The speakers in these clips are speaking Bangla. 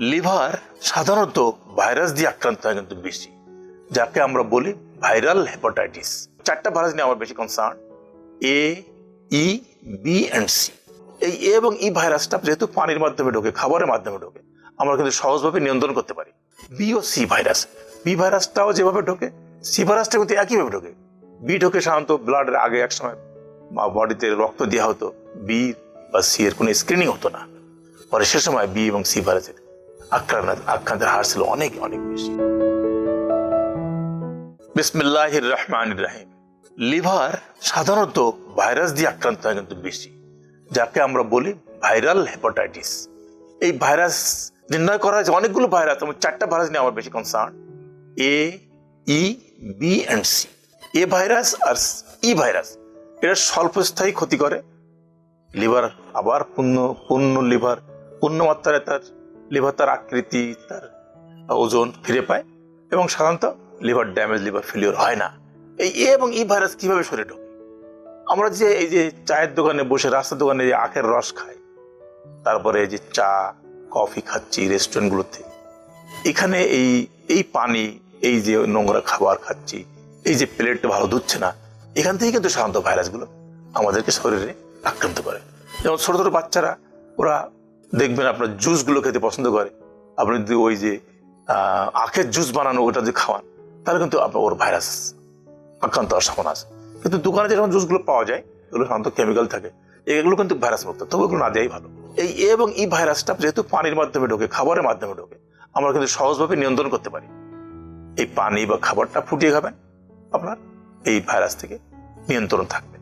লিভার সাধারণত ভাইরাস দিয়ে আক্রান্ত হয় কিন্তু বেশি। যাকে আমরা বলি ভাইরাল হেপাটাইটিস। চারটা ভাইরাস নিয়ে আমার বেশি concern A E B and C এই এ এবং ই ভাইরাসটা যেহেতু পানির মাধ্যমে ঢোকে, খাবারের মাধ্যমে ঢোকে, আমরা কিন্তু সহজভাবে নিয়ন্ত্রণ করতে পারি। বি ও সি ভাইরাস। বি ভাইরাসটাও যেভাবে ঢোকে সি ভাইরাসটা কিন্তু একইভাবে ঢোকে। বি ঢোকে সাধারণত ব্লাডের আগে এক সময় বডিতে রক্ত দেওয়া হতো। বি বা সি এর কোনো স্ক্রিনিং হতো না। পরে সে সময় বি এবং সি ভাইরাসের আক্রান্ত আক্রান্তের হার ছিল অনেক অনেক বেশি। বিসমিল্লাহ রহমান রাহিম। লিভার সাধারণত ভাইরাস দিয়ে আক্রান্ত হয় কিন্তু বেশি। যাকে আমরা বলি ভাইরাল হেপাটাইটিস। এই ভাইরাস নির্ণয় করা হয়েছে, অনেকগুলো ভাইরাস, এবং চারটা ভাইরাস নিয়ে আমার বেশি concern A E B and C A virus R E virus এটা স্বল্পস্থায়ী ক্ষতি করে। লিভার আবার পূর্ণ পূর্ণ লিভার, পূর্ণ মাত্রায় তার লিভার তার আকৃতি, তার ওজন ফিরে পায় এবং সাধারণত লিভার ড্যামেজ, লিভার ফেলিওর হয় না। এই এ এবং ই ভাইরাস কীভাবে শরীরে ঢোকে? আমরা যে এই যে চায়ের দোকানে বসে, রাস্তার দোকানে যে আখের রস খাই, তারপরে এই যে চা, কফি খাচ্ছি রেস্টুরেন্টগুলোতে, এখানে এই এই পানি, এই যে নোংরা খাবার খাচ্ছি, এই যে প্লেটটা ভালো ধুচ্ছে না, এখান থেকে কিন্তু সাধারণত ভাইরাসগুলো আমাদেরকে শরীরে আক্রান্ত করে। যেমন ছোট ছোট বাচ্চারা, ওরা দেখবেন আপনার জুসগুলো খেতে পছন্দ করে। আপনি যদি ওই যে আখের জুস বানানো, ওটা যদি খাওয়ান, তাহলে কিন্তু আপনার ওর ভাইরাস আক্রান্ত সম্ভাবনা আছে। কিন্তু দোকানে যেরকম জুসগুলো পাওয়া যায়, এগুলো সাধারণত কেমিক্যাল থাকে, এগুলো কিন্তু ভাইরাস মুক্ত, তবে এগুলো না দেওয়াই ভালো। এই এবং ই ভাইরাসটা যেহেতু পানির মাধ্যমে ঢোকে, খাবারের মাধ্যমে ঢোকে, আমরা কিন্তু সহজভাবে নিয়ন্ত্রণ করতে পারি। এই পানি বা খাবারটা ফুটিয়ে খাবেন, আপনার এই ভাইরাস থেকে নিয়ন্ত্রণ থাকবে।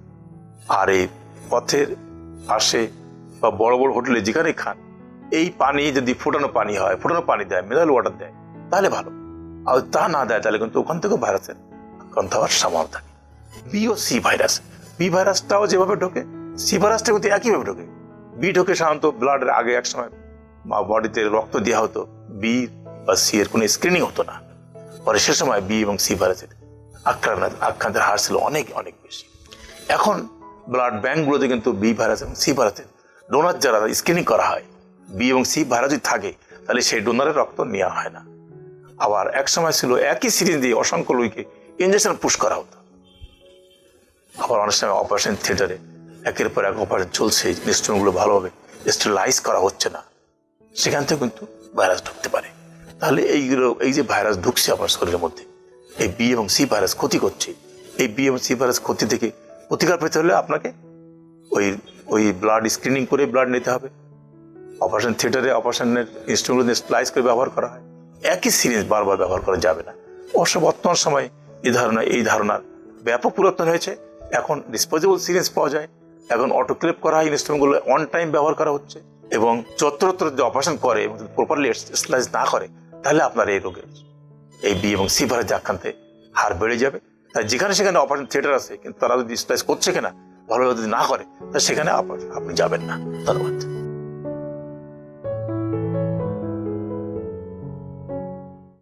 আর এই পথের পাশে বা বড় বড় হোটেলে যেখানে খান, এই পানি যদি ফুটানো পানি হয়, ফুটানো পানি দেয় মিনারেল ওয়াটার দেয়, তাহলে ভালো। আর তা না দেয়, তাহলে কিন্তু ওখান থেকেও ভাইরাসের আক্রান্ত হওয়ার সম্ভাবনা থাকে। বি ও সি ভাইরাস বি ভাইরাসটাও যেভাবে ঢোকে সি ভাইরাসটা কিন্তু একইভাবে ঢোকে। বি ঢোকে সাধারণত ব্লাডের আগে এক সময় বডিতে রক্ত দেওয়া হতো বি বা সি এর কোনো স্ক্রিনিং হতো না। পরে সে সময় বি এবং সি ভাইরাসের আক্রান্ত আক্রান্তের হার ছিল অনেক অনেক বেশি। এখন ব্লাড ব্যাঙ্কগুলোতে কিন্তু বি ভাইরাস এবং সি ভাইরাসের ডোনার যারা স্ক্রিনিং করা হয় বি এবং সি ভাইরাস যদি থাকে, তাহলে সেই ডোনারের রক্ত নেওয়া হয় না। আবার এক সময় ছিল একই সিরিজ দিয়ে অসংখ্য লোককে ইঞ্জেকশন পুশ করা হতো। আবার অনেক সময় অপারেশন থিয়েটারে একের পর এক অপারেশন চলছে ইনস্ট্রুমেন্টগুলো ভালোভাবে স্টেলাইজ করা হচ্ছে না। সেখান থেকে কিন্তু ভাইরাস ঢুকতে পারে। তাহলে এইগুলো এই যে ভাইরাস ঢুকছে আমার শরীরের মধ্যে, এই বি এবং সি ভাইরাস ক্ষতি করছে। এই বি এবং সি ভাইরাস ক্ষতি থেকে প্রতিকার পেতে হলে আপনাকে ওই ওই ব্লাড স্ক্রিনিং করে ব্লাড নিতে হবে। অপারেশন থিয়েটারে অপারেশনের ইনস্ট্রুমেন্ট স্প্লাইস করে ব্যবহার করা হয়। একই সিরিজ বারবার ব্যবহার করা যাবে না। অবশ্য বর্তমান সময় এই ধারণা, এই ধারণার ব্যাপক পরিবর্তন হয়েছে। এখন ডিসপোজেবল সিরিজ পাওয়া যায়। এখন অটোক্লেপ করা হয় ইনস্ট্রুমেন্টগুলো অন টাইম ব্যবহার করা হচ্ছে এবং যত্রত্র যদি অপারেশন করে এবং প্রপারলি স্লাইজ না করে, তাহলে আপনার এই রোগের এই বি এবং সি ভাইরাস আক্রান্তে হার বেড়ে যাবে। তাই যেখানে সেখানে অপারেশন থিয়েটার আছে, কিন্তু তারা যদি স্লাইজ করছে কিনা ভালোভাবে যদি না করে সেখানে আপ- আপনি যাবেন না। ধন্যবাদ।